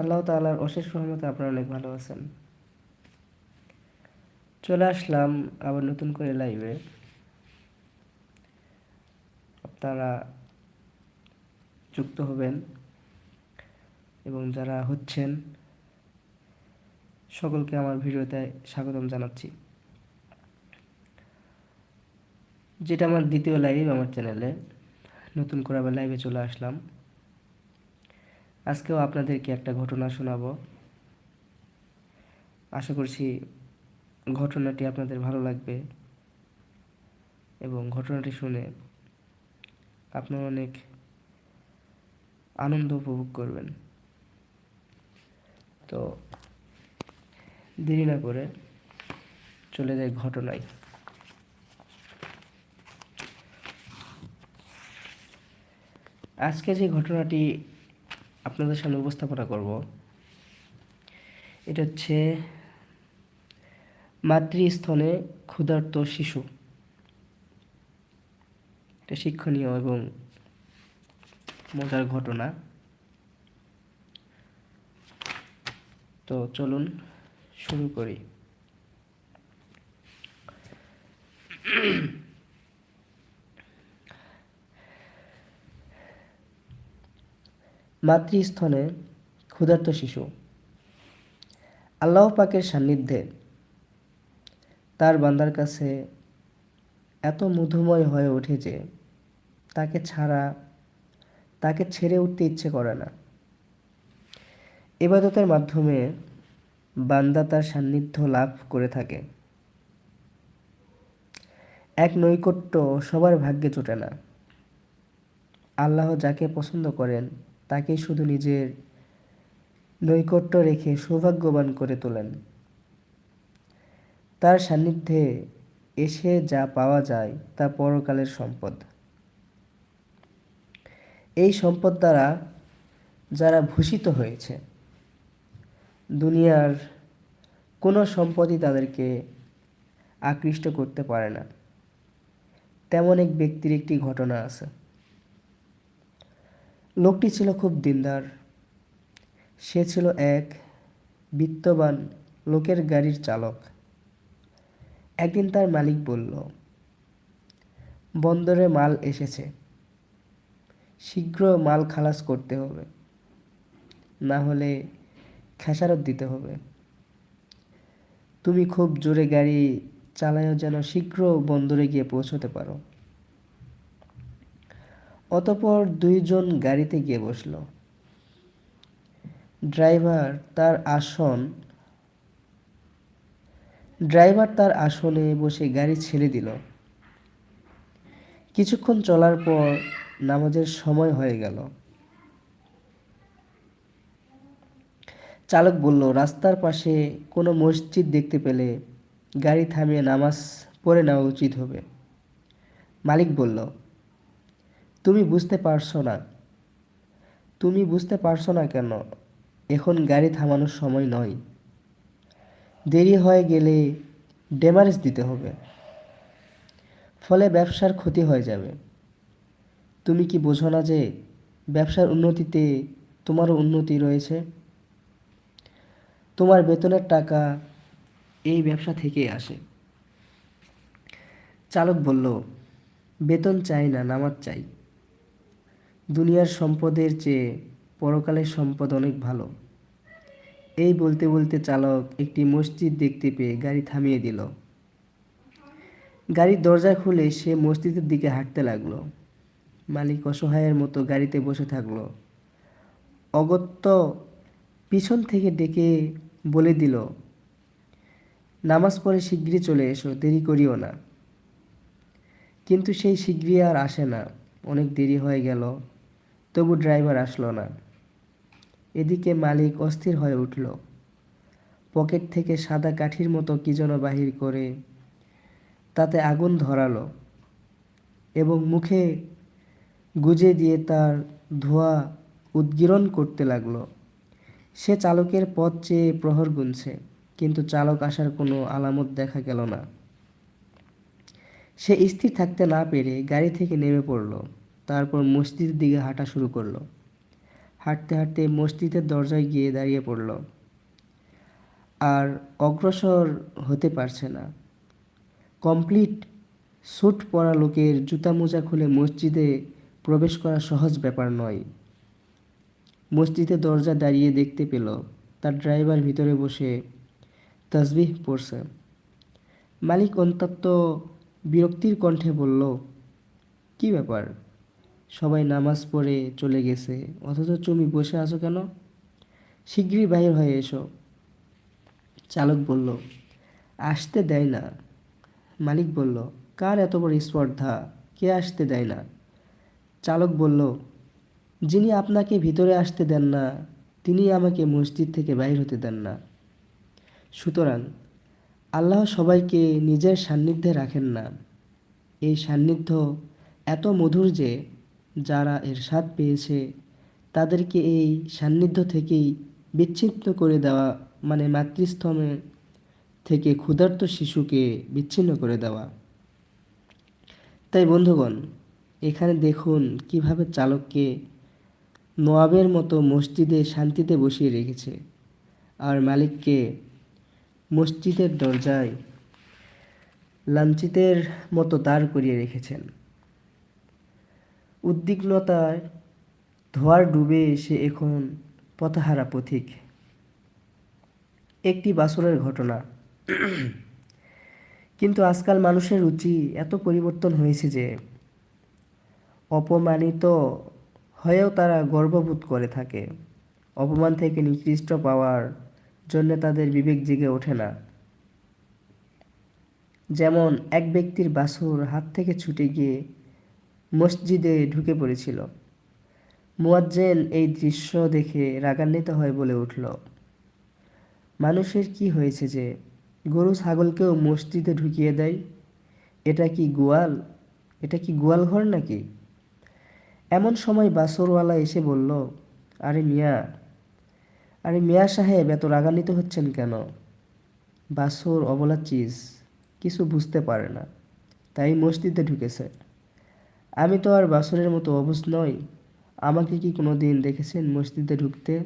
আল্লাহ তাআলার অশেষ রহমতে আপনারা অনেক ভালো আছেন। চলে আসলাম আবার নতুন করে লাইভে আপনারা যুক্ত হবেন এবং যারা হচ্ছেন, সকলকে আমার ভিডিওতে স্বাগতম জানাচ্ছি। যেটা আমার দ্বিতীয় লাইভ আমার চ্যানেলে নতুন করে আবার লাইভে চলে আসলাম। আজকেও আপনাদেরকে একটা ঘটনা শোনাবো। আশা করছি ঘটনাটি আপনাদের ভালো লাগবে এবং ঘটনাটি শুনে আপনারা অনেক আনন্দ উপভোগ করবেন। তো দেরি না করে চলে যায় ঘটনায়। আজকে যে ঘটনাটি আপনাদের সামনে উপস্থাপনা করব। এটা হচ্ছে মাতৃস্থলে ক্ষুধার্ত শিশু। এটা শিক্ষণীয় এবং মজার ঘটনা। তো চলুন শুরু করি। মাতৃস্থলে ক্ষুধার্ত শিশু। আল্লাহ পাকের সান্নিধ্যে তার বান্দার কাছে এত মধুময় হয়ে ওঠে যে তাকে ছাড়া, তাকে ছেড়ে উঠতে ইচ্ছে করে না। এবাদতের মাধ্যমে বান্দা তার সান্নিধ্য লাভ করে থাকে। এক নৈকট্য সবার ভাগ্যে জোটে না। আল্লাহ যাকে পছন্দ করেন তাকেই শুধু নিজের নৈকট্য রেখে সৌভাগ্যবান করে তোলেন। তার সান্নিধ্যে এসে যা পাওয়া যায় তা পরকালের সম্পদ। এই সম্পদ দ্বারা যারা ভূষিত হয়েছে, দুনিয়ার কোনো সম্পদই তাদেরকে আকৃষ্ট করতে পারে না। তেমন এক ব্যক্তির একটি ঘটনা আছে। লোকটি ছিল খুব দিনদার সে ছিল এক বিত্তবান লোকের গাড়ির চালক। একদিন তার মালিক বলল, বন্দরে মাল এসেছে। শীঘ্র মাল খালাস করতে হবে। না হলে খেসারত দিতে হবে। তুমি খুব জোরে গাড়ি চালায়ও যেন শীঘ্র বন্দরে গিয়ে পৌঁছতে পারো। অতপর দুইজন গাড়িতে গিয়ে বসল। ড্রাইভার তার আসন, ড্রাইভার তার আসনে বসে গাড়ি ছেড়ে দিল। কিছুক্ষণ চলার পর নামাজের সময় হয়ে গেল। চালক বলল, রাস্তার পাশে কোনো মসজিদ দেখতে পেলে গাড়ি থামিয়ে নামাজ পড়ে নেওয়া উচিত হবে। মালিক বলল তুমি বুঝতে পারছ না। তুমি বুঝতে পারছ না কেন? এখন গাড়ি থামানোর সময় নয়। দেরি হয়ে গেলে ডেমারেজ দিতে হবে। ফলে ব্যবসার ক্ষতি হয়ে যাবে। তুমি কি বোঝো না যে ব্যবসার উন্নতিতে তোমারও উন্নতি রয়েছে? তোমার বেতনের টাকা এই ব্যবসা থেকেই আসে। চালক বলল, বেতন চাই না, নামাজ চাই। দুনিয়ার সম্পদের চেয়ে পরকালের সম্পদ অনেক ভালো। এই বলতে বলতে চালক একটি মসজিদ দেখতে পেয়ে গাড়ি থামিয়ে দিল। গাড়ির দরজা খুলে সে মসজিদের দিকে হাঁটতে লাগল। মালিক অসহায়ের মতো গাড়িতে বসে থাকল। অগত্য পিছন থেকে ডেকে বলে দিল, নামাজ পড়ে শিগগিরই চলে এসো, দেরি করিও না। কিন্তু সেই শিগগিরই আর আসে না। অনেক দেরি হয়ে গেল। তবু ড্রাইভার আসলো না। এদিকে মালিক অস্থির হয়ে উঠল। পকেট থেকে সাদা কাঠির মতো কি যেন বাহির করে তাতে আগুন ধরালো এবং মুখে গুজে দিয়ে তার ধোঁয়া উদ্গীরণ করতে লাগল। সে চালকের পথ চেয়ে প্রহর গুনছে, কিন্তু চালক আসার কোনো আলামত দেখা গেল না। সে স্থির থাকতে না পেরে গাড়ি থেকে নেমে পড়ল। তারপর মসজিদের দিকে হাঁটা শুরু করল। হাঁটতে হাঁটতে মসজিদের দরজায় গিয়ে দাঁড়িয়ে পড়ল। আর অগ্রসর হতে পারছে না। কমপ্লিট স্যুট পরা লোকের জুতা মোজা খুলে মসজিদে প্রবেশ করা সহজ ব্যাপার নয়। মসজিদে দরজা দাঁড়িয়ে দেখতে পেল, তার ড্রাইভার ভিতরে বসে তসবিহ পড়ছে। মালিক অন্তত বিরক্তির কণ্ঠে বলল, কি ব্যাপার? সবাই নামাজ পড়ে চলে গেছে। অথচ তুমি বসে আছো কেন? শীঘ্রই বাহির হয়ে এসো। চালক বলল, আসতে দেয় না। মালিক বলল, কার এত বড় স্পর্ধা? কে আসতে দেয় না? চালক বলল, যিনি আপনাকে ভিতরে আসতে দেন না, তিনি আমাকে মসজিদ থেকে বাইর হতে দেন না। সুতরাং আল্লাহ সবাইকে নিজের সান্নিধ্যে রাখেন না। এই সান্নিধ্য এত মধুর যে যারা এর স্বাদ পেয়েছে, তাদেরকে এই সান্নিধ্য থেকেই বিচ্ছিন্ন করে দেওয়া মানে মাতৃস্তমে থেকে ক্ষুধার্ত শিশুকে বিচ্ছিন্ন করে দেওয়া। তাই বন্ধুগণ, এখানে দেখুন কীভাবে চালককে নোয়াবের মতো মসজিদে শান্তিতে বসিয়ে রেখেছে আর মালিককে মসজিদের দরজায় লাঞ্চিতের মতো দাঁড় করিয়ে রেখেছেন। উদ্বিগ্নতায় ধোয়ার ডুবে এসে এখন পথহারা পথিক। একটি বাসরের ঘটনা। কিন্তু আজকাল মানুষের রুচি এত পরিবর্তন হয়েছে যে অপমানিত হয়েও তারা গর্ববোধ করে থাকে। অপমান থেকে নিকৃষ্ট পাওয়ার জন্য তাদের বিবেক জেগে ওঠে না। যেমন এক ব্যক্তির বাসুর হাত থেকে ছুটে গিয়ে মসজিদে ঢুকে পড়েছিল। মুয়াজ্জেন এই দৃশ্য দেখে রাগান্বিত হয়ে বলে উঠল, মানুষের কি হয়েছে যে গরু ছাগলকেও মসজিদে ঢুকিয়ে দেয়? এটা কি গোয়াল? এটা কি গোয়াল ঘর নাকি? এমন সময় বাসরওয়ালা এসে বলল, আরে মিয়া আরে মিয়া সাহেব, এত রাগান্বিত হচ্ছেন কেন? বাসর অবলা চিজ, কিছু বুঝতে পারে না। তাই মসজিদে ঢুকেছে। আমি তো আর বাসরের মতো অবুজ নই। আমাকে কি কোনো দিন দেখেছেন মসজিদে ঢুকতে?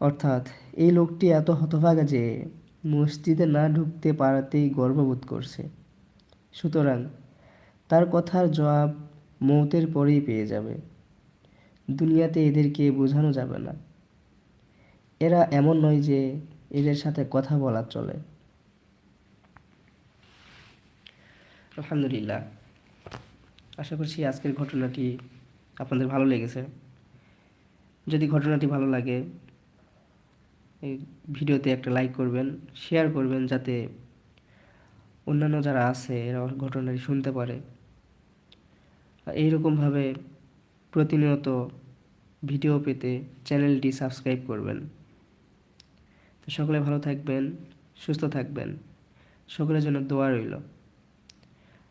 অর্থাৎ এই লোকটি এত হতভাগা যে মসজিদে না ঢুকতে পারাতেই গর্ববোধ করছে। সুতরাং তার কথার জবাব মৌতের পরেই পেয়ে যাবে। দুনিয়াতে এদেরকে বোঝানো যাবে না। এরা এমন নয় যে এদের সাথে কথা বলা চলে। আলহামদুলিল্লাহ। আশা করছি আজকের ঘটনাটি আপনাদের ভালো লেগেছে। যদি ঘটনাটি ভালো লাগে, এই ভিডিওতে একটা লাইক করবেন শেয়ার করবেন যাতে অন্যান্য যারা আছে, এরা ঘটনাটি শুনতে পারে। এইরকমভাবে প্রতিনিয়ত ভিডিও পেতে চ্যানেলটি সাবস্ক্রাইব করবেন। তো সকলে ভালো থাকবেন, সুস্থ থাকবেন। সকলের জন্য দোয়া রইল।